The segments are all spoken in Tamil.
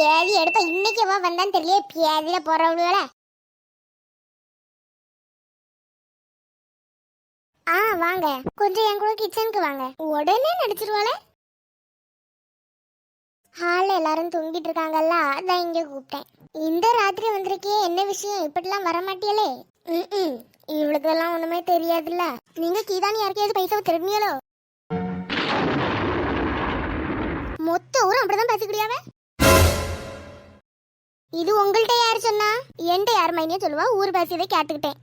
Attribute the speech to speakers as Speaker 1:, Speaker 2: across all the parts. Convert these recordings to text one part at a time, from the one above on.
Speaker 1: பியாதி எடுப்ப இன்னைக்கு வா வந்தான்னு தெரியல பியாதியில போறவங்கள ஆ வாங்க. கொஞ்சம் என் கூட கிச்சனுக்கு வாங்க. உடனே நடிச்சிருவாளே. ஹாலில் எல்லாரும் தூங்கிட்டு இருக்காங்கல்ல அதான் இங்கே கூப்பிட்டேன். இந்த ராத்திரி வந்திருக்கே என்ன விஷயம்? இப்படிலாம் வரமாட்டியலே. ம் இவளுக்கெல்லாம் ஒண்ணுமே தெரியாதுல்ல. நீங்க கீதானி யாருக்கையாவது பைசாவை திரும்பியலோ மொத்த ஊரும் அப்படிதான் பேசிக்கிறியாவே இது உங்கள்கிட்ட யார் சொன்னா? என்கிட்ட யார் மைனியா சொல்லுவா? ஊர் பேசியதை கேட்டுக்கிட்டேன்.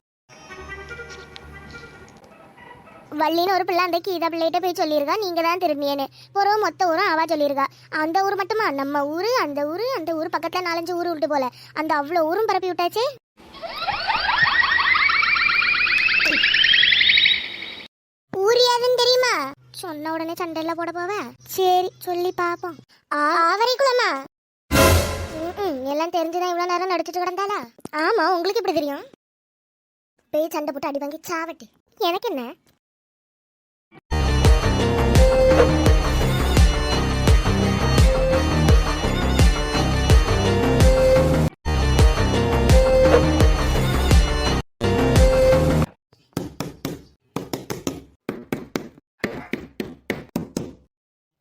Speaker 1: வள்ளின்னு ஒரு பிள்ளை அந்த கீதா பிள்ளைகிட்ட போய் சொல்லியிருக்கா. நீங்க தான் திரும்பியேன்னு. ஒரு மொத்த ஊரும் அவா சொல்லியிருக்கா. அந்த ஊர் மட்டுமா? நம்ம ஊர் அந்த ஊர் அந்த ஊர் பக்கத்துல நாலஞ்சு ஊர் விட்டு போல. அந்த அவ்வளோ ஊரும் பரப்பி விட்டாச்சே. ஊர் தெரியுமா? சொன்ன உடனே சண்டையில போட போவேன் சரி சொல்லி பாப்போம். ஆவரை குளமா எல்லாம் தெரிஞ்சுதான் இவ்வளோ நேரம் நடிச்சிட்டு கிடந்தாளா? ஆமா உங்களுக்கு எப்படி தெரியும்? பேய் சண்டை போட்டு அடி வாங்கி சாவட்டி. எனக்கு என்ன?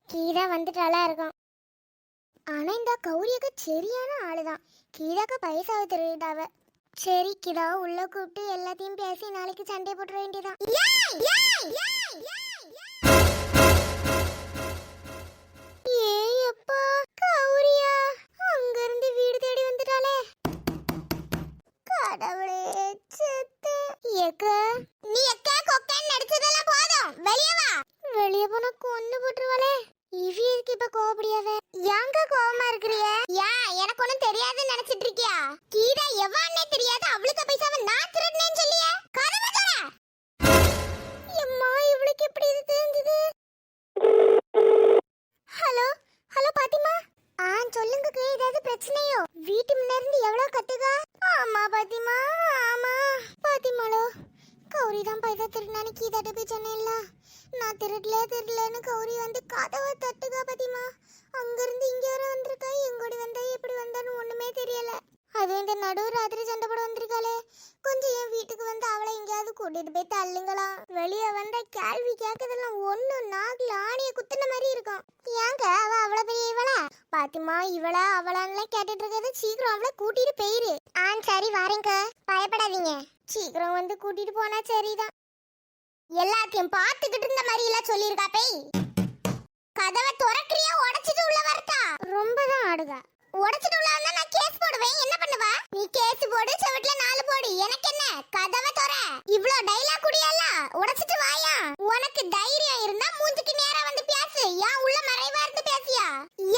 Speaker 1: கீதா நல்லா இருக்கும். ஆனா இந்த கௌரியக்கு சரியான ஆளுதான். கீதாக்கு பைசாவை திருடாவ சரி கிதா உள்ள கூப்பிட்டு எல்லாத்தையும் பேசி நாளைக்கு சண்டை போட்டுற வேண்டியதான் ஏய் கௌரியா அங்க இருந்து வீடு தேடி வந்துட்டாளே. கடவுளே செத்து. எக்க இல்லைங்களா வெளியே வந்த கேள்வி கேட்கறதெல்லாம் ஒண்ணு நாக்குல ஆணிய குத்துன மாதிரி இருக்கும். ஏங்க அவ அவ்வளோ பெரிய இவளா? பாத்திமா இவளா அவளான்ல கேட்டுட்டு இருக்கிறது சீக்கிரம் அவளை கூட்டிட்டு போயிரு. ஆ சரி வரேங்க பயப்படாதீங்க. சீக்கிரம் வந்து கூட்டிட்டு போனா சரிதான். எல்லாத்தையும் பார்த்துக்கிட்டு இருந்த மாதிரி எல்லாம் சொல்லியிருக்கா பேய். கதவை துறக்கிறியா உடச்சிட்டு உள்ள வரட்டா? ரொம்ப தான் ஆடுதா? உடைச்சிட்டு உள்ள வந்தா நான் கேஸ் போடுவேன். என்ன பண்ணுவா? நீ கேஸ் போடு செவட்ல நாலு போடு. எனக்கு என்ன? கதவை தோற. இவ்ளோ டைலாக் குடியல்ல உடைச்சிட்டு வாயா. உனக்கு தைரியம் இருந்தா மூஞ்சிக்கு நேரா வந்து பேசு. ஏன் உள்ள மறைவா இருந்து பேசியா?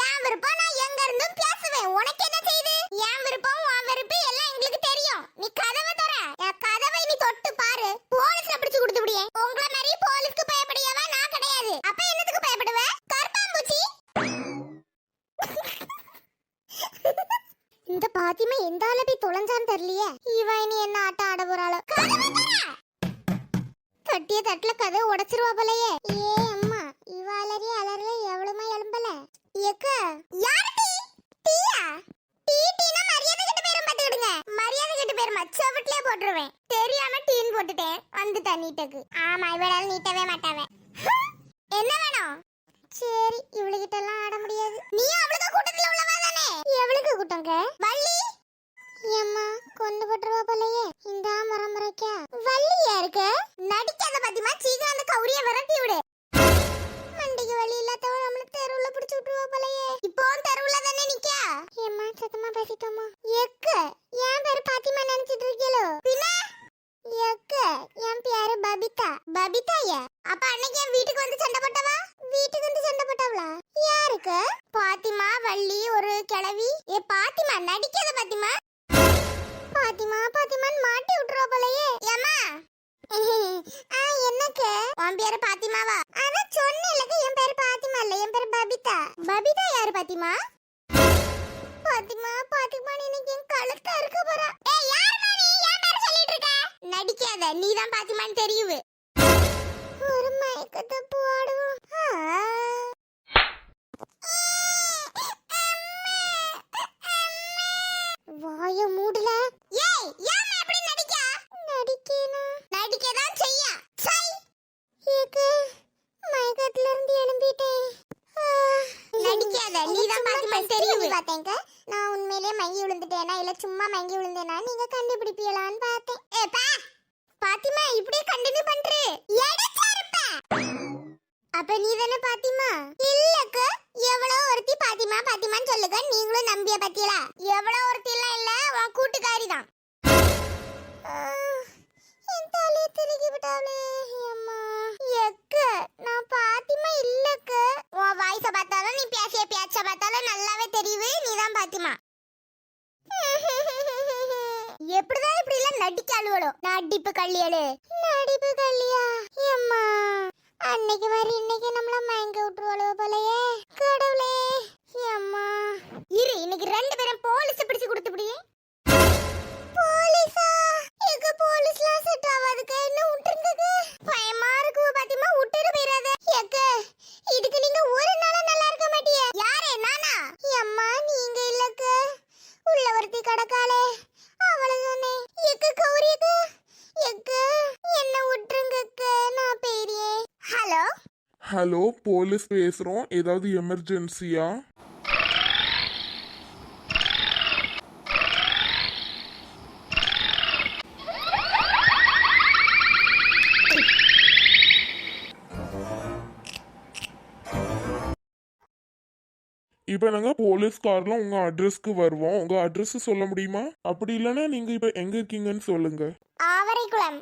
Speaker 1: ஏன் விருப்பம் நான் எங்க இருந்தும் பேசுவேன். உனக்கு என்ன செய்யுது ஏன் விருப்பம் உன் விருப்பம் எல்லாம் எங்களுக்கு தெரியும். நீ கதவை தொற. என் கதவை நீ தொட்டு பாரு. போலீஸ்ல பிடிச்சு கொடுத்து விடியே உங்களை மாதிரி போலீஸ்க்கு பாத்திமா எந்த ஆள போய் தொலைஞ்சான்னு தெரியலையே. இவன் இனி என்ன ஆட்டம் ஆட போறாளோ? கட்டிய தட்டுல கதை உடைச்சிருவா போலயே. ஏ பார்த்தேங்க. நான் உண்மையிலேயே மங்கி விழுந்துட்டேனா? இல்ல சும்மா மங்கி விழுந்தேனா? நீங்க கண்டுபிடிப்பீங்களான்னு பார்த்தேன். ஏ பா! பாத்திமா இப்படியே கண்டினியூ பண்றேன் அப்ப நீ தானே பாத்திமா? இல்லக்கு எவ்வளவு ஒருத்தி பாத்திமா பாத்திமான்னு சொல்லுங்க. நீங்களும் நம்பிய பத்தியலா? எவ்வளவு ஒருத்தி எல்லாம் இல்ல உன் கூட்டுக்காரி தான். என் தலையை திருகி விட்டாளே அம்மா. எக்கு நான் பாத்திமா இல்லக்கு. உன் வாய்ஸை பார்த்தாலும் நீ பேசிய பேச்ச பார்த்தாலும் நல்லாவே தெரியுது நீ தான் பாத்திமா. எப்படிதான் இப்படி எல்லாம் நடிக்க அழுவலோ? நடிப்பு கல்லியலு நடிப்பு கல்லியா அம்மா அன்னைக்கு மாதிரி இன்னைக்கு நம்மள மயங்க விட்டுருவாளோ போலயே. கடவுளே அம்மா இரு இன்னைக்கு ரெண்டு பேரும் போலீஸ் பிடிச்சு கொடுத்துப்பிடியே போலீஸா? எங்க போலீஸ்லாம் செட் ஆகாதுக்கு? என்ன விட்டுருங்க பயமா இருக்கு பாத்திமா? விட்டுட்டு போயிடாத எக்க இதுக்கு நீங்க ஒரு நாள் நல்லா இருக்க மாட்டியே. யாரே? நானா? அம்மா நீங்க இல்லக்க. உள்ள ஒருத்தி கடக்காலே அவ்வளவுதானே. எக்க கௌரியக்கு எக்க. என்ன விட்டுருங்க நான் பெரிய ஹலோ?
Speaker 2: ஹலோ போலீஸ் பேசுகிறோம் ஏதாவது எமர்ஜென்சியா இப்போ நாங்கள் போலீஸ் காரில் உங்கள் அட்ரஸ்க்கு வருவோம். உங்கள் அட்ரஸ் சொல்ல முடியுமா? அப்படி இல்லைன்னா நீங்கள் இப்போ எங்கே இருக்கீங்கன்னு சொல்லுங்கள்
Speaker 1: ஆவரைக்குளம்.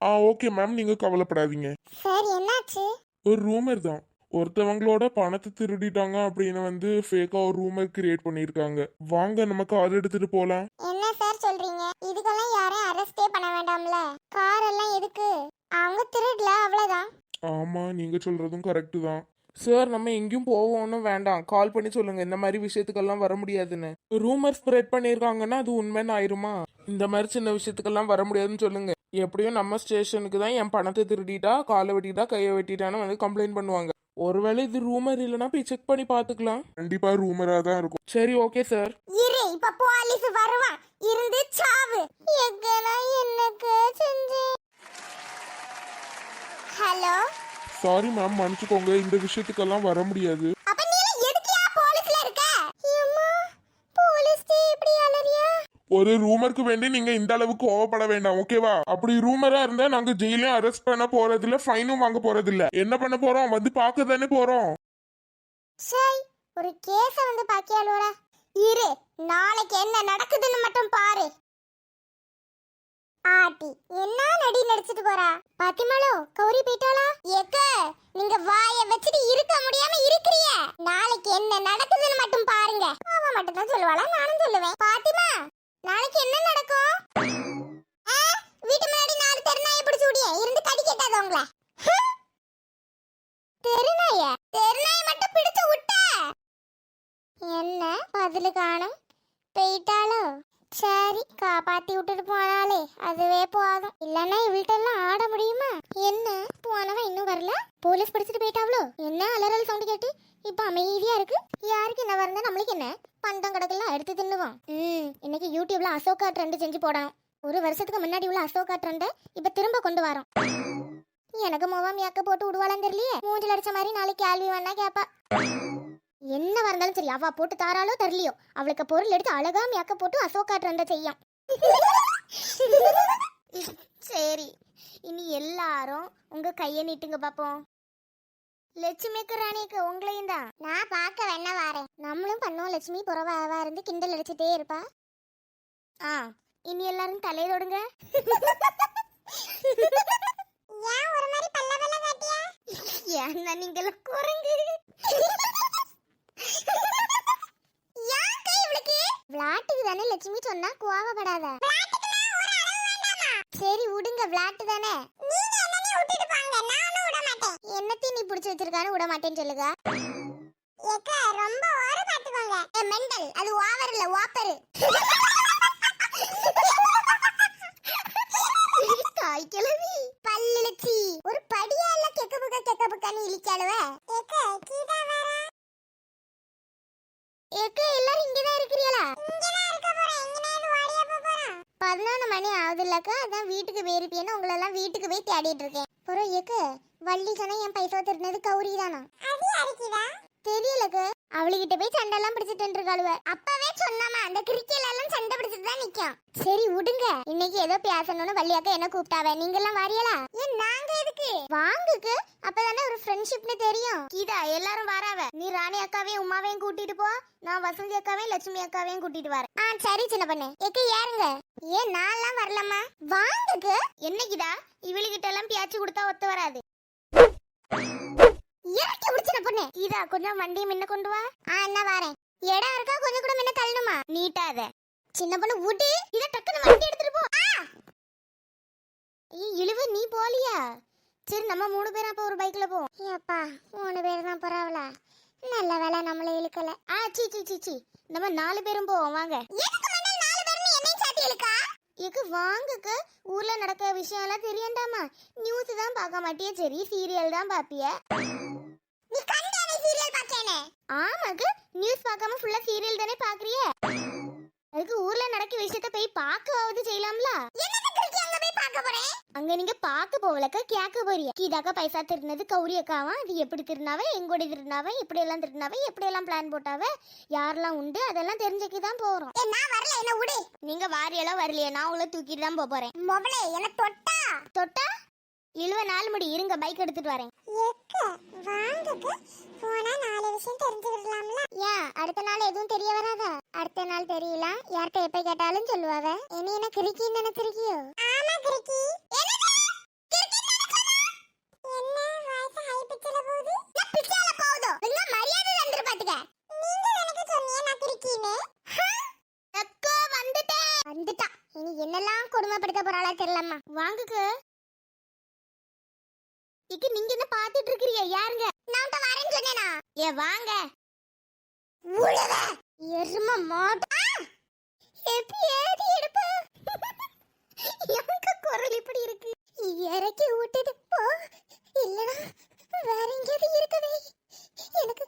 Speaker 2: ஆ ஓகே மேம். நீங்கள் கவலைப்படாதீங்க.
Speaker 1: சார் என்னாச்சு?
Speaker 2: ஒரு ரூமர் தான். ஒருத்தவங்களோட பணத்தை திருடிட்டாங்க அப்படின்னு வந்து ஃபேக்கா ஒரு ரூமர் கிரியேட் பண்ணியிருக்காங்க வாங்க நம்ம கார் எடுத்துட்டு போலாம்.
Speaker 1: என்ன சார் சொல்றீங்க? இதுக்கெல்லாம் யாரையும் அரெஸ்டே பண்ண வேண்டாம்ல? கார் எல்லாம் எதுக்கு? அவங்க திருடல அவ்வளவுதான்.
Speaker 2: ஆமா நீங்க சொல்றதும் கரெக்டு தான்.
Speaker 3: சார் நம்ம எங்கேயும் போவோம்னு வேண்டாம். கால் பண்ணி சொல்லுங்க. இந்த மாதிரி விஷயத்துக்கெல்லாம் வர முடியாதுன்னு. ரூமர் ஸ்ப்ரெட் பண்ணியிருக்காங்கன்னா அது உண்மைன்னு ஆயிருமா? இந்த மாதிரி சின்ன விஷயத்துக்கெல்லாம் வர முடியாதுன்னு சொல்லுங்க. எப்படியும் நம்ம ஸ்டேஷனுக்கு தான் என் பணத்தை திருடிட்டா காலை வெட்டிட்டா கையை வெட்டிட்டான்னு வந்து கம்ப்ளைண்ட் பண்ணுவாங்க. ஒருவேளை இது ரூமர் இல்லைன்னா போய் செக் பண்ணி பார்த்துக்கலாம்.
Speaker 2: கண்டிப்பா ரூமரா தான் இருக்கும்.
Speaker 3: சரி ஓகே சார்
Speaker 1: இரு இப்ப போலீஸ் வருவான் இருந்து சாவு. என்னக்கு செஞ்சேன் ஹலோ
Speaker 2: சாரி மேம் மன்னிச்சுக்கோங்க. இந்த விஷயத்துக்கெல்லாம் வர முடியாது. ஒரு ரூமருக்கு வேண்டி நீங்க இந்த அளவுக்கு கோவப்பட வேண்டாம் ஓகேவா அப்படி ரூமரா இருந்தா நாங்க ஜெயிலையும் அரெஸ்ட் பண்ண போறது இல்ல ஃபைனும் வாங்க போறது இல்ல என்ன பண்ண போறோம்? வந்து பார்க்க தானே போறோம்.
Speaker 1: ஒரு கேஸ வந்து பாக்கியாலோடா இரு நாளைக்கு என்ன நடக்குதுன்னு மட்டும் பாரு. ஆட்டி என்ன நடி நடிச்சிட்டு போறா? பாத்திமாலோ கௌரி போயிட்டாளா? ஏக்க நீங்க வாய வச்சுட்டு இருக்க முடியாம இருக்கிறிய நாளைக்கு என்ன நடக்குதுன்னு மட்டும் பாருங்க. அவ மட்டும் தான் சொல்லுவாளா நானும் சொல்லுவேன். பாத்திமா நாளைக்கு என்ன நடக்கும்? வீட்டு முன்னாடி நாலு தெருநாயை பிடிச்சு விடிய இருந்து கடி கேட்டாத உங்கள. தெருநாய? தெருநாயை மட்டும் பிடிச்சு விட்ட? என்ன பதிலு காணும் போயிட்டாளோ? சரி காப்பாத்தி விட்டுட்டு போனாலே அதுவே போதும். இல்லன்னா இவள்கிட்ட ஆட முடியுமா? என்ன? போனவன் இன்னும் வரல? போலீஸ் பிடிச்சிட்டு போயிட்டாவளோ? என்ன அலறல் சவுண்ட் கேட்டு? இப்ப அமைதியா இருக்கு? யாருக்கு என்ன வரந்தா நம்மளுக்கு என்ன? பந்தம் கடக்கெல்லாம் எடுத்து தின்னுவோம். ம் இன்னைக்கு யூடியூப்ல அசோகா ட்ரெண்ட் செஞ்சு போடணும். ஒரு வருஷத்துக்கு முன்னாடி உள்ள அசோகா ட்ரெண்டை இப்ப திரும்ப கொண்டு வரோம். எனக்கு முகம் ஏக்க போட்டு விடுவாளான்னு தெரியலையே? மூஞ்சில் அடிச்ச மாதிரி நாளைக்கு கேள்வி வேணா கேப்பா. என்ன வந்தாலும் சரி அவ போட்டு தாராளோ தரலையோ அவளுக்கு பொருள் எடுத்து அழகா மேக்க போட்டு அசோகா ட்ரெண்ட செய்யும். சரி இனி எல்லாரும் உங்க கைய நீட்டுங்க பாப்போம். லட்சுமிக்கு ராணிக்கு உங்களையும் தான். நான் பார்க்க வேணா வரேன். நம்மளும் பண்ணோம் லட்சுமி புறவாவா இருந்து கிண்டல் அடிச்சுட்டே இருப்பா. ஆ இனி எல்லாரும் தலையை தொடுங்க. ஏன் ஒரு மாதிரி பல்ல பல்ல காட்டியா? ஏன்னா நீங்களும் குரங்கு விளாட்டுக்கு தானே லட்சுமி சொன்னா கோவப்படாத. சரி விடுங்க விளாட்டு தானே. என்னத்தையும் நீ புடிச்சு வச்சிருக்கானு விட மாட்டேன்னு சொல்லுங்க. ரொம்ப ஓர பாத்துக்கோங்க மெண்டல் அது ஓவர் இல்ல வாப்பரு தாய் கிழவி. பல்லிழச்சி ஒரு படியா இல்ல கெக்க புக்க கெக்க புக்கான்னு இழிச்சாடுவ கீதா வேற. எக்கு எல்லாரும் இங்கதான் இருக்கிறீங்களா? இங்கதான் இருக்க போறேன் பதினொன்று மணி ஆகுது அதான் வீட்டுக்கு வேறிப்பியன்னு உங்களெல்லாம் வீட்டுக்கு போய் தேடிட்டு இருக்கேன். அப்புறம் எக்கு வள்ளி சொன்னா என் பைசா திருடினது கௌரி தானா? அது யாருக்குதா தெரியலக்கு. அவளுகிட்ட போய் சண்டை எல்லாம் பிடிச்சிட்டு இருக்காளுவ அப்பவே சொன்னாமா அந்த கிரிக்கெட் எல்லாம் சண்டை பிடிச்சிட்டு தான் நிக்கும். சரி விடுங்க. இன்னைக்கு ஏதோ பேசணும்னு வள்ளியாக்க என்ன கூப்பிட்டாவே? நீங்க எல்லாம் வாரியலா? ஏன் நாங்க எதுக்கு? வாங்குக்கு. ஃப்ரெண்ட்ஷிப்னு தெரியும். கீதா எல்லாரும் வராவ. நீ ராணி அக்காவையும் உமாவையும் கூட்டிட்டு போ. நான் வசந்தி அக்காவையும் லட்சுமி அக்காவையும் கூட்டிட்டு வரேன். ஆ சரி சின்ன பொண்ணு. எக்கு ஏறுங்க. ஏன் நான்லாம் வரலம்மா. வாங்குக்கு கீதா? இவளுகிட்ட எல்லாம் பியாச்சு கொடுத்தா ஒத்து வராது. இறக்கி முடிச்சிட பொண்ணு. கீதா கொஞ்சம் வண்டியை முன்ன கொண்டு வா. ஆ என்ன வரேன். இடம் இருக்கா? கொஞ்சம் கூட முன்ன தள்ளணுமா? நீட்டாத. சின்ன பொண்ணு ஊட்டி. இதை டக்குன்னு வண்டி எடுத்துட்டு போ. இழுவ நீ போலியா? சரி நம்ம மூணு பேரும் அப்போ ஒரு பைக்கில் போவோம். ஏப்பா மூணு பேர் தான் பரவாயில்ல. நல்ல வேலை நம்மளை இழுக்கல. ஆ சீ சீ சீ சீ. நம்ம நாலு பேரும் போவோம் வாங்க. எதுக்கு வாங்கக்கு வாங்குக்கு ஊர்ல நடக்கிற விஷயம் எல்லாம் தெரியண்டாமா? நியூஸ் தான் பார்க்க மாட்டியே சரி சீரியல் தான் பாப்பிய நீ கண்டானே சீரியல் பாக்கேனே ஆமாக்கு நியூஸ் பார்க்காம ஃபுல்லா சீரியல் தானே பாக்குறியே அதுக்கு ஊர்ல நடக்க விஷயத்தை போய் பார்க்கவாவது செய்யலாம்ல? அங்க பார்க்க போறேன். அங்க நீங்க பார்க்க போகலக்க கேட்க போறிய? கீதாக்கா பைசா திருநது கௌரி அக்காவா? அது எப்படி திருநாவ எங்கோடி திருநாவ இப்படி எல்லாம் திருநாவ எப்படி எல்லாம் பிளான் போட்டாவ? யாரெல்லாம் உண்டு? அதெல்லாம் தெரிஞ்சுக்க தான் போறோம். நான் வரல என்ன விடு நீங்க வாரியெல்லாம் வரலையே நான் உங்களை தூக்கிட்டு தான் போறேன். மொபலே என்ன தொட்டா? தொட்டா? இழுவ நாள் முடி இருங்க பைக் எடுத்துட்டு வரேன். போனா நாலு விஷயம் தெரிஞ்சுக்கிடலாம்ல. ஏன் அடுத்த நாள் எதுவும் தெரிய வராதா? அடுத்த நாள் தெரியல? யார்கிட்ட எப்ப கேட்டாலும் சொல்லுவாவ. இனி என்ன ஆமா கிறுக்கி. அக்கா வந்துட்டேன். வந்துட்டா. இனி என்னெல்லாம் கொடுமைப்படுத்த போறாளா தெரியலம்மா. வாங்குக்கு. இக்கு நீங்க என்ன பாத்துட்டு இருக்கீங்க யாருங்க? நான் தான் வரேன்னு சொன்னேனா? ஏ வாங்க. உழவ! எரும மாட்டா எப்பி ஏறி எடுப்ப? எனக்கு குரல் இப்படி இருக்கு? இறக்கி விட்டுட்டு போ. இல்லனா வேற எங்கேயாவது இருக்கவே. எனக்கு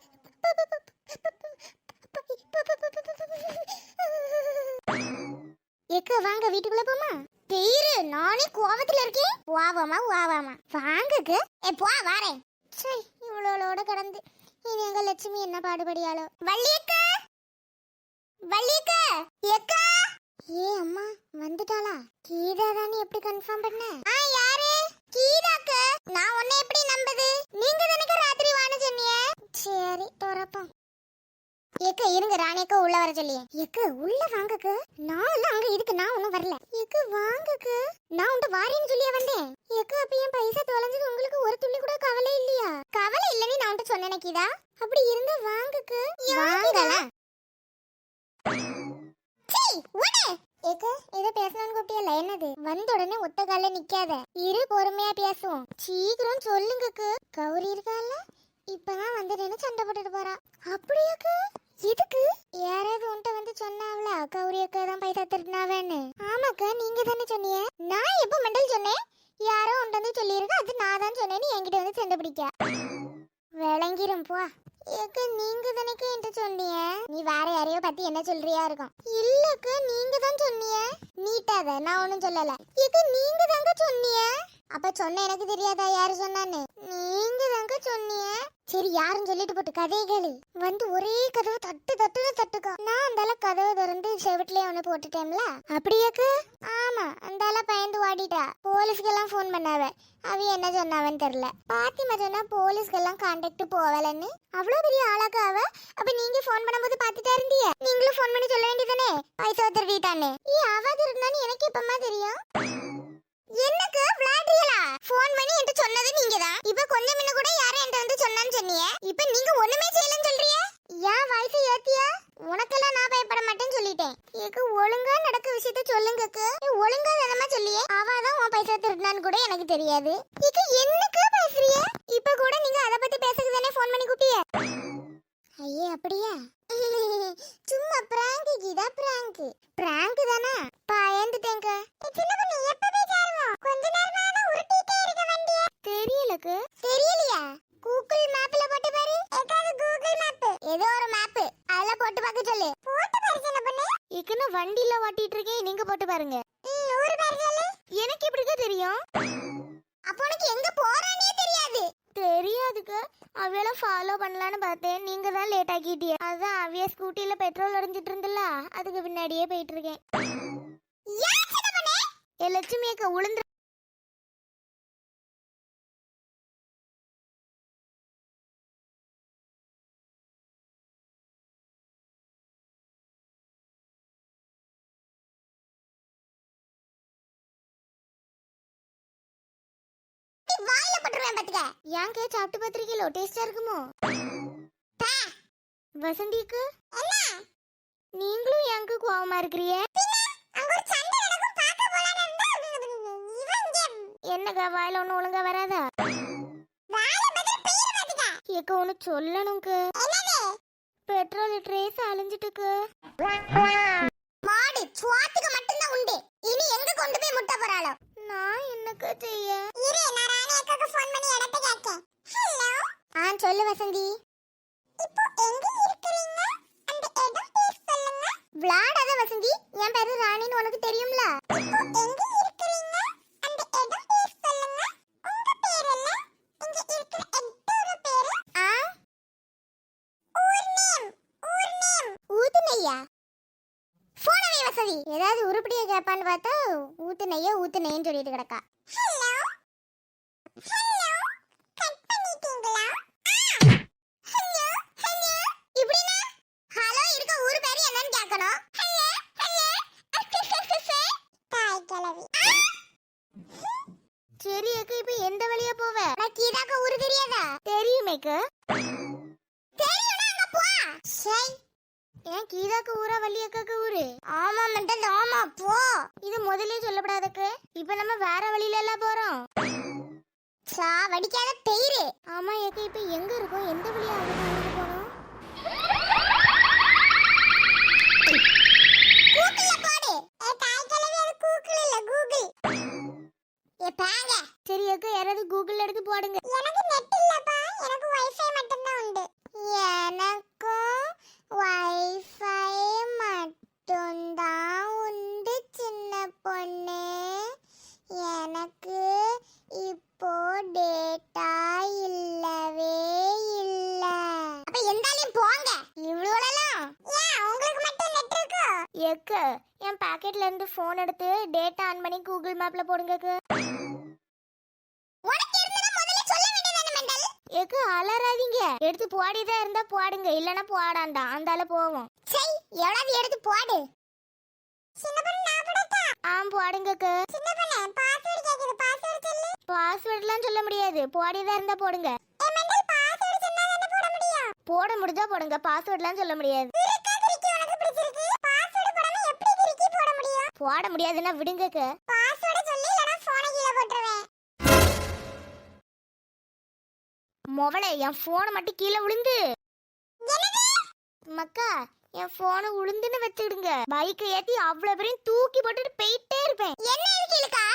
Speaker 1: எக்க வாங்க வீட்டுக்குள்ள போமா பெயரு நானே கோவத்துல இருக்கேன். வாவாமா வாவாமா வாங்கக்கு ஏ போ வாரேன் சரி இவ்வளோட கடந்து. இனி எங்க லட்சுமி என்ன பாடுபடியாளோ? வள்ளியக்கா? வள்ளியக்கா? ஏக்கா? ஏ அம்மா வந்துட்டாளா? கீதா தானே எப்படி கன்ஃபார்ம் பண்ண? ஆ யாரு? கீதாக்கு? நான் உன்னை எப்படி நம்புது நீங்க தானே ராத்திரி வான்னு சொன்னீங்க சரி துறப்போம். ஏக்க இருங்க ராணியக்கா உள்ள வர சொல்லியே. ஏக்க உள்ள வாங்கக்கு நான் அங்க இதுக்கு நான் ஒண்ணும் வரல. ஏக்க வாங்கக்கு நான் உன்ட்ட வாரேன்னு சொல்லியே வந்தேன். ஏக்க அப்ப என் பைசா தொலைஞ்சது உங்களுக்கு ஒரு துள்ளி கூட கவலை இல்லையா? கவலை இல்லன்னு நான் உன்ட்ட சொன்னேனே கீதா. அப்படி இருந்தா வாங்கக்கு வாங்கலாம் ஏக்க ஏதோ பேசணும்னு கூப்பிட்டியல்ல என்னது? வந்த உடனே ஒத்த கால நிக்காத. இரு பொறுமையா பேசுவோம். சீக்கிரம் சொல்லுங்கக்கு கௌரி இருக்கால? இப்பதான் வந்து நின்னு சண்டை போட்டுட்டு போறா. அப்படியாக்கு எதுக்கு? யாராவது உன்ட்ட வந்து சொன்னாவளா? கௌரி அக்கா தான் பைசா திருடினாவேன்னு ஆமாக்கா நீங்க தானே சொன்னீங்க. நான் எப்ப மெண்டல் சொன்னேன்? யாரோ உன்ட்ட வந்து சொல்லியிருக்க அது நான் தான் சொன்னேன்னு என்கிட்ட வந்து சண்டை பிடிக்க. விளங்கிரும் போ. ஏக்க நீங்க தானேக்கு என்கிட்ட சொன்னீங்க? நீ வேற யாரையோ பத்தி என்ன சொல்றியா இருக்கும். இல்லக்க நீங்க தான் சொன்னீங்க. நீட்டாத நான் ஒன்றும் சொல்லல. ஏக்க நீங்க தாங்க சொன்னீங்க. அப்ப சொன்ன எனக்கு தெரியாதா யாரு சொன்னான்னு? நீங்க தாங்க சொன்னீங்க. சரி யாருன்னு சொல்லிட்டு போட்டு கதையை கேளு வந்து ஒரே கதவு தட்டு தட்டுன்னு தட்டுக்கோ நான் அந்தால கதவை திறந்து செவிட்லயே ஒண்ணு போட்டுட்டேன்ல. அப்படியாக்கு ஆமா அந்தால பயந்து ஓடிட்டா. போலீஸ்க்கெல்லாம் ஃபோன் பண்ணாவ. அவ என்ன சொன்னாவன்னு தெரியல. பாத்திமா சொன்னா போலீஸ்க்கெல்லாம் கான்டாக்ட் போகலன்னு. அவ்வளவு பெரிய ஆளாக்கு அவ? அப்ப நீங்க ஃபோன் பண்ணும்போது பாத்துட்டா இருந்தீங்க நீங்களும் ஃபோன் பண்ணி சொல்ல வேண்டியதானே பைசா திருடிட்டான்னு ஏ அவ திருந்தான்னு எனக்கு எப்பமா தெரியும். என்னக்கு விளையாடுறீங்களா? ஃபோன் பண்ணி என்கிட்ட சொன்னது நீங்க தான் இப்ப கொஞ்சம் முன்ன கூட யாரும் என்கிட்ட வந்து சொன்னான்னு சொன்னீங்க இப்ப நீங்க ஒண்ணுமே செய்யலன்னு சொல்றீங்க? ஏன் வயசு ஏத்தியா? உனக்கெல்லாம் நான் பயப்பட மாட்டேன்னு சொல்லிட்டேன். எனக்கு ஒழுங்கா நடக்க விஷயத்த சொல்லுங்கக்கு. நீ ஒழுங்கா விதமா சொல்லியே. அவ தான் உன் பைசா திருடினான்னு கூட எனக்கு தெரியாது. இது என்னக்கு பேசுறீங்க? இப்ப கூட நீங்க அதை பத்தி பேசுறது தானே ஃபோன் பண்ணி கூப்பிட்டீங்க ஐயே அப்படியா? சும்மா பிராங்கு கீதா பிராங்கு பிராங்கு தானா? பயந்துட்டேங்க சின்ன பொண்ணு எப்பவே சேருவோம் கொஞ்ச நேரமா நான் உருட்டிட்டே இருக்க வண்டிய. தெரியலக்கு தெரியலையா? கூகுள் மேப்ல போட்டு பாரு. ஏதாவது கூகுள் மேப் ஏதோ ஒரு மேப் அதுல போட்டு பார்க்க சொல்லு. போட்டு பாரு சின்ன பொண்ணு. இக்குன்னு வண்டில ஓட்டிட்டு இருக்கே நீங்க போட்டு பாருங்க. ஊரு பேர் சொல்லு. எனக்கு எப்படிங்க தெரியும்? அப்ப உனக்கு எங்க போறானே தெரியாது. தெரியாதுக்கு. அவையெல்லாம் ஃபாலோ பண்ணலான்னு பார்த்தேன். நீங்கள் தான் லேட் ஆக்கிட்டிய அதான் அவிய ஸ்கூட்டியில் பெட்ரோல் அடைஞ்சிட்டு இருந்தல அதுக்கு பின்னாடியே போயிட்டு இருக்கேன். ஏ லட்சுமி அக்கா உளுந்து போட்டுருவேன் பாத்துக்க ஏங்க சாப்பிட்டு பாத்திருக்கீங்களோ டேஸ்டா இருக்குமோ? பா. வசந்திக்கு? நீங்களும் ஏங்க கோவமா இருக்கிறிய என்னக்கா வாயில ஒண்ணு ஒழுங்கா வராதா? ஏக்க ஒண்ணு சொல்லணும்க்கு பெட்ரோல் ட்ரேஸ் அழிஞ்சிட்டுக்கு மாடு சுவாத்துக்கு மட்டும்தான் உண்டு. இனி எங்க கொண்டு போய் முட்டை போறாளோ? நான் என்னக்கா செய்ய? இரு நான் ராணி அக்காக்கு ஃபோன் பண்ணி இடத்தை கேட்கேன் ஹலோ ஆ சொல்லு வசந்தி. இப்போ எங்க இருக்கீங்க அந்த இடம் பேர் சொல்லுங்க. விளாடாத வசந்தி என் பேரு ராணின்னு உனக்கு தெரியும்ல? இப்போ எங்க இருக்கீங்க அந்த இடம் பேர் சொல்லுங்க. உங்க பேர் என்ன? இங்க இருக்கிற இடத்தோட பேரு? ஆ? ஊர் நேம் ஊர் நேம். ஊதுனையா போனவே வசதி. ஏதாவது உருப்படியா கேட்பான்னு பார்த்தா ஊத்து நெய்ய ஊத்து நெய்ன்னு சொல்லிட்டு கிடக்கா. ஹலோ ஹலோ கட் பண்ணிட்டீங்களா? ஹலோ ஹலோ இப்படினா ஹலோ இருக்க ஊர் பேரு என்னன்னு கேட்கணும் ஹலோ ஹலோ தாய் சரி அக்கா இப்ப எந்த வழியா போவ? நான் கீதாக்க ஊரு தெரியாதா? தெரியுமேக்கு தெரியும்னா அங்க போ. சரி ஏன் கீதாக்கு ஊரா வள்ளியக்காக்கு ஊரு? ஆமா மெண்டல் ஆமா போ. இது முதல்லயே சொல்லப்படாதக்கு. இப்ப நம்ம வேற வழியில எல்லாம் போறோம். சா வடிக்காத பெயிரு ஆமா ஏக்க இப்ப எங்க இருக்கோம்? எந்த வழியா அங்க போறோம் கூகுள். ஏ சரி அக்கா யாராவது கூகுள் எடுத்து போடுங்க. எனக்கு நெட் இல்லப்பா எனக்கு வைஃபை மட்டும் தான் உண்டு எனக்கும் வைஃபை மட்டும்தான் உண்டு சின்ன பொண்ணு எனக்கு இப்போ டேட்டா இல்லவே இல்ல அப்ப எந்தாலையும் போங்க இவ்வளோலாம் ஏன் உங்களுக்கு மட்டும் நெட் இருக்கு எக்க என் பாக்கெட்ல இருந்து ஃபோன் எடுத்து டேட்டா ஆன் பண்ணி கூகுள் மேப்ல போடுங்க எக்கு அலறாதீங்க. எடுத்து போடிதா இருந்தா போடுங்க. இல்லனா போடாண்டா. அந்தால போவோம். சரி எவ்வளவு எடுத்து போடு? சின்ன பொண்ணு நான் போடட்டா? ஆம் போடுங்கக்கு சின்ன பொண்ணு பாஸ்வேர்ட் கேக்குது. பாஸ்வேர்ட் சொல்லு. பாஸ்வேர்ட்லாம் சொல்ல முடியாது. போடிதா இருந்தா போடுங்க. போட முடிஞ்சா போடுங்க. பாஸ்வேர்ட்லாம் சொல்ல முடியாது. போட முடியாதுன்னா விடுங்கக்கு. பாஸ்வேர்ட் சொல்லி இல்லனா போனை கீழ போட்டுருவேன். மொவளே என் போனை மட்டும் கீழே விழுந்து மக்கா என் போனை உளுந்துன்னு வச்சுடுங்க பைக்கை ஏத்தி அவ்வளவு பேரையும் தூக்கி போட்டுட்டு போயிட்டே இருப்பேன். என்ன இருக்கீங்கக்கா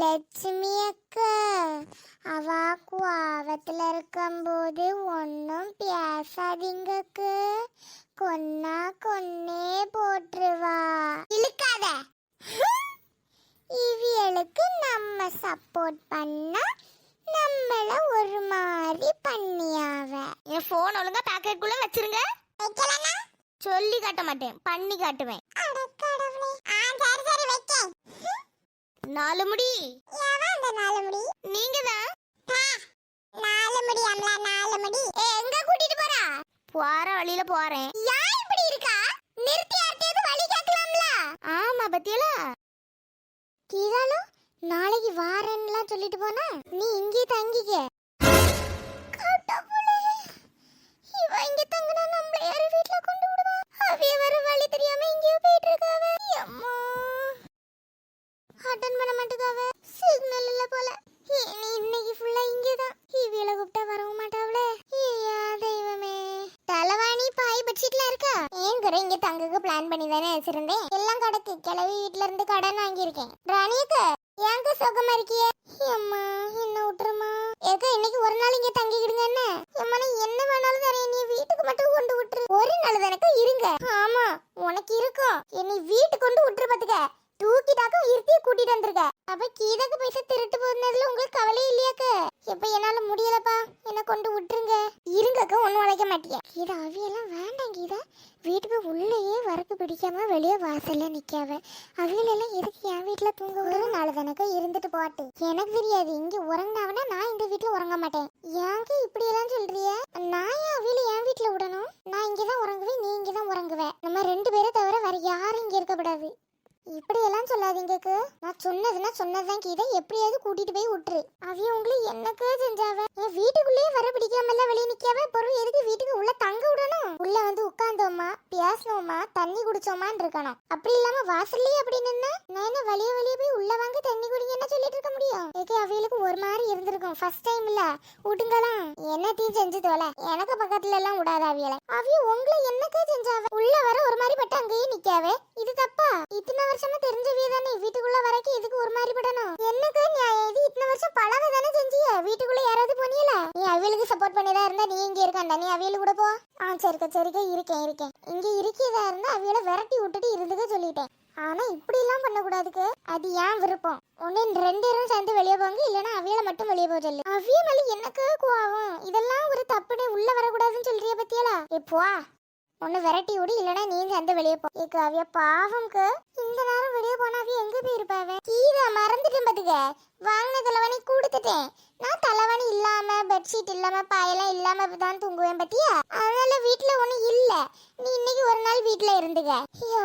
Speaker 1: லட்சுமி அக்கா அவ குவாவத்துல இருக்கும்போது ஒன்னும் பேசாதீங்கக்கு கொன்னா கொன்னே போட்டுருவா. இழுக்காத. இவியலுக்கு நம்ம சப்போர்ட் பண்ணா நம்மள ஒரு மாதிரி பண்ணியாவ. என் போன் ஒழுங்கா பாக்கெட்டுக்குள்ள வச்சிருங்க. சொல்லி காட்ட மாட்டேன் பண்ணி காட்டுவேன். நாலு முடி. நாலு முடி? நீங்க தான். நாலு முடி அம்லா நாலு முடி. எங்க கூட்டிட்டு போறா? போற வழியில போறேன். யார் பத்தியலா? கீதாலு நாளைக்கு வாரேன்னுலாம் சொல்லிட்டு போனா நீ இங்கே தங்கிக்க. கடவுளே இவ இங்க தங்கினா நம்மள யாரு வீட்ல கொண்டு விடுவா? அவிய வர வழி தெரியாம இங்கேயோ போயிட்டு இருக்காவ அம்மா அட்டன் பண்ண மாட்டேங்காவ சிக்னல் இல்ல போல. இன்னைக்கு ஃபுல்லா இங்கதான். இவியல கூப்பிட்டா வரவும் மாட்டாவளே ஐயா தெய்வமே. தலவாணி பாய் பெட்ஷீட்ல இருக்கா? ஏன் குறை இங்க தங்குக்கு பிளான் பண்ணி தானே வச்சிருந்தேன். எல்லாம் கிடக்கு. கிளவி வீட்ல இருந்து கடன் வாங்கியிருக்கேன். ராணியக்கு ஏங்க சுகமா இருக்கியே? அம்மா என்ன விட்டுருமா ஏக்கா இன்னைக்கு ஒரு நாள் இங்க தங்கிக்கிடுங்க என்ன? அம்மா என்ன வேணாலும் தரேன். நீ வீட்டுக்கு மட்டும் கொண்டு விட்டுரு. ஒரு நாள் தானக்கா இருங்க. ஆமா உனக்கு இருக்கும் என்னை வீட்டுக்கு கொண்டு விட்டுரு பாத்துக்க. தூக்கிட்டாக்கும் இருத்திய கூட்டிட்டு வந்திருக்க. அப்ப கீதாக்கு பைசா திருட்டு போனதுல உங்களுக்கு கவலை இல்லையாக்க? இப்ப என்னால முடியலப்பா? என்ன கொண்டு விட்டுருங்க. இருங்கக்க ஒன்னும் உழைக்க மாட்டீங்க கீதா அவியெல்லாம் வேண்டாம் கீதா. வீட்டுக்கு உள்ளேயே வரக்கு பிடிக்காம வெளியே வாசல்ல நிக்காவ. அவியலெல்லாம் எதுக்கு என் வீட்டுல தூங்க ஒரு நாள் இருந்துட்டு போட்டு எனக்கு தெரியாது இங்க உறங்கினாவனா நான் இந்த வீட்டுல உறங்க மாட்டேன். ஏங்க இப்படி எல்லாம் சொல்றிய? நான் ஏன் அவியில என் வீட்டுல விடணும்? நான் இங்கதான் உறங்குவேன் நீ இங்கதான் உறங்குவேன் நம்ம ரெண்டு பேரை தவிர வேற யாரும் இங்க இருக்கக்கூடாது இப்படி எல்லாம் சொல்லாதீங்கக்கு. நான் சொன்னதுன்னா சொன்னதுதான் கீதை. எப்படியாவது கூட்டிட்டு போய் விட்டுரு. அவிய உங்களை என்னக்கு செஞ்சாவ? என் வீட்டுக்குள்ளேயே வர பிடிக்காமல வெளியே நிக்காவ பொருள் எதுக்கு வீட்டுக்கு உள்ள தங்க விடணும்? உள்ள வந்து உட்கார்ந்தோமா? பேசணுமா தண்ணி குடிச்சோமான்னு இருக்கணும். அப்படி இல்லாம வாசல்லயே அப்படி நின்னா? நான் என்ன வழிய வழிய போய் உள்ள வாங்க தண்ணி குடிங்க என்ன சொல்லிட்டு இருக்க முடியும்? ஏகே அவியலுக்கு ஒரு மாதிரி இருந்திருக்கும். ஃபர்ஸ்ட் டைம் இல்ல. விட்டுங்களாம் என்னத்தையும் செஞ்சு தோல. எனக்கு பக்கத்துல எல்லாம் விடாத அவியலை. அவிய உங்களை என்னக்கா செஞ்சாவ? உள்ள வர ஒரு மாதிரி பட்டு அங்கேயே நிக்காவே இது தப்பா? இத்தனை வருஷமா தெரிஞ்சவிய தானே வீட்டுக்குள்ள வரைக்கும் இதுக்கு ஒரு மாதிரி படணும்? என்னக்கு நியாயம்? இது இத்தனை வருஷம் பழக தானே செஞ்சிய? வீட்டுக்குள்ள யாராவது போனியல நீ அவியலுக்கு சப்போர்ட் பண்ணியதா இருந்தா நீ இங்க இருக்காண்டா? நீ அவியலு கூட போ. ஆ சரிக்கா சரிக்கா இருக்கேன் இருக்கேன். இங்க இருக்கிறதா இருந்தா அவியலை விரட்டி விட்டுட்டு இருந்துக்க சொல்லிட்டேன். ஆனா இப்படி எல்லாம் பண்ணக்கூடாதுக்கு. அது ஏன் விருப்பம்? ஒன்னு ரெண்டு பேரும் சேர்ந்து வெளியே போங்க இல்லனா அவியல மட்டும் வெளியே போக சொல்லு. அவிய மேல எனக்கு கோவம்? இதெல்லாம் ஒரு தப்புனே உள்ள வரக்கூடாதுன்னு சொல்றிய பத்தியலா? இப்போ ஒன்னு விரட்டி விடு இல்லனா நீ சேர்ந்து வெளியே போ. ஏக்கு அவிய பாவம்க்கு இந்த நேரம் வெளியே போனா அவிய எங்க போயிருப்பாவ கீதா மறந்துட்டேன் பாத்துக்க. வாங்கின தலைவணி கொடுத்துட்டேன். நான் தலைவணி இல்லாம பெட்ஷீட் இல்லாம பாயெல்லாம் இல்லாம தான் தூங்குவேன் பத்தியா? அதனால வீட்டில் ஒண்ணு இல்ல. நீ இன்னைக்கு ஒரு நாள் வீட்ல இருந்துக்க.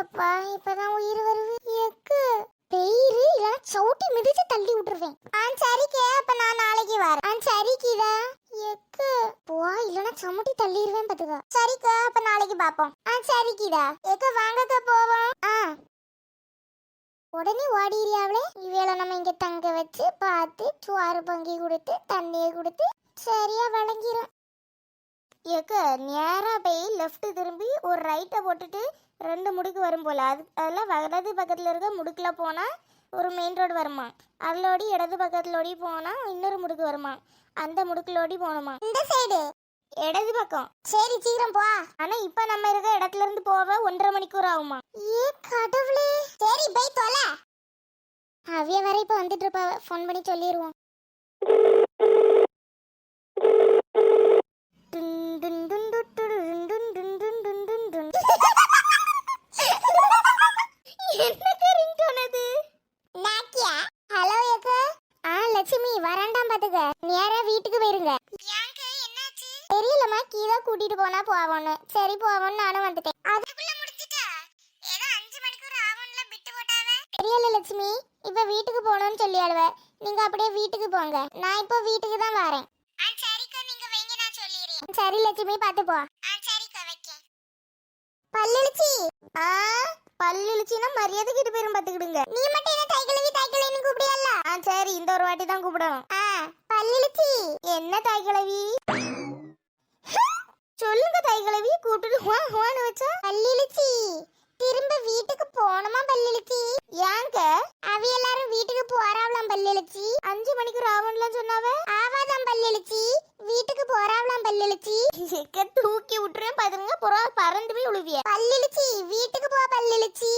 Speaker 1: அப்பா இப்பதான் உயிர் வருது. எக்கு பெயிரு இல்லனா சவுட்டி மிதிச்சு தள்ளி விட்டுருவேன். ஆ சரிக்கே அப்ப நான் நாளைக்கு வரேன். ஆ சரி கீதா. எக்கு. போ இல்லனா சமுட்டி தள்ளிடுவேன் பாத்துக்கோ. சரிக்கா அப்ப நாளைக்கு பாப்போம். ஆ சரி கீதா. எக்க வாங்கக்கா போவோம். ஆ. உடனே ஓடிறியாவளே இவேளை நம்ம இங்க தங்க வச்சு பார்த்து சுவாறு பொங்கி கொடுத்து தண்ணியை கொடுத்து சரியா வழங்கிரும். எக்கு நேராக போய் லெஃப்ட் திரும்பி ஒரு ரைட்டை போட்டுட்டு ரெண்டு முடுக்கு வரும் போல. அது அதெல்லாம் வலது பக்கத்தில் இருக்க முடுக்கில் போனால் ஒரு மெயின் ரோடு வருமா? அதிலோடி இடது பக்கத்துலோடி போனால் இன்னொரு முடுக்கு வருமா? அந்த முடுக்குலோடி போகணுமா இந்த சைடு இடது பக்கம். சரி சீக்கிரம் போ. ஆனா இப்ப நம்ம இருக்க இடத்துல இருந்து போக ஒன்றரை மணிக்கூர் ஆகுமா? ஏ கடவுளே. சரி போய் தொலை. அவிய வர இப்ப வந்துட்டு இருப்பா. ஃபோன் பண்ணி சொல்லிடுவோம் என்னக்கு நாக்கியா? ஹலோ ஏக்கா. ஆ லட்சுமி வரண்டாம் பாத்துக்க. நேரா வீட்டுக்கு போயிருங்க. தெரியலம்மா கீதா கூட்டிட்டு போனா போவோன்னு சரி போவோன்னு நானும் வந்துட்டேன். அதுக்குள்ள முடிஞ்சிட்டா? ஏதோ அஞ்சு மணிக்கூர் ஆகும்ல பிட்டு போட்டாவே? தெரியல லட்சுமி. இப்ப வீட்டுக்கு போகணும்னு சொல்லி அழுவ நீங்க அப்படியே வீட்டுக்கு போங்க. நான் இப்போ வீட்டுக்கு தான் வரேன். சரிக்கா நீங்க வைங்க நான் சொல்லிடுறேன் சரி லட்சுமி பாத்து போ. சரிக்கா வைக்க பல்லிழிச்சி ஆ? பல்லிழிச்சினா மரியாதை கிட்ட பேரும் பாத்துக்கிடுங்க நீ மட்டும் என்ன தைக்கலவி தைக்கலன்னு கூப்பிடியல்ல ஆ சரி இந்த ஒரு வாட்டி தான் கூப்பிடணும். ஆ பல்லிழிச்சி என்ன தைக்கலவி சொல்லுங்க தைகளவி கூட்டிட்டு வா வான்னு வச்சா. பல்லிழிச்சி திரும்ப வீட்டுக்கு போனோமா பல்லிழிச்சி ஏங்க? அவ எல்லாரும் வீட்டுக்கு போறாவலாம் பல்லிழிச்சி அஞ்சு மணிக்கு ராவன்லாம் சொன்னாவ? ஆவாதான் பல்லிழிச்சி பல்லிழிச்சி. தூக்கி விட்டுறேன் பாருங்க புறா பறந்து போய் உழுவிய? பல்லிழிச்சி. வீட்டுக்கு போ பல்லிழிச்சி.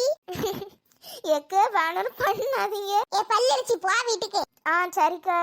Speaker 1: எக்க வேணும்னு பண்ணாதீங்க. ஏ பல்லிழிச்சி போ வீட்டுக்கு. ஆ சரிக்கா.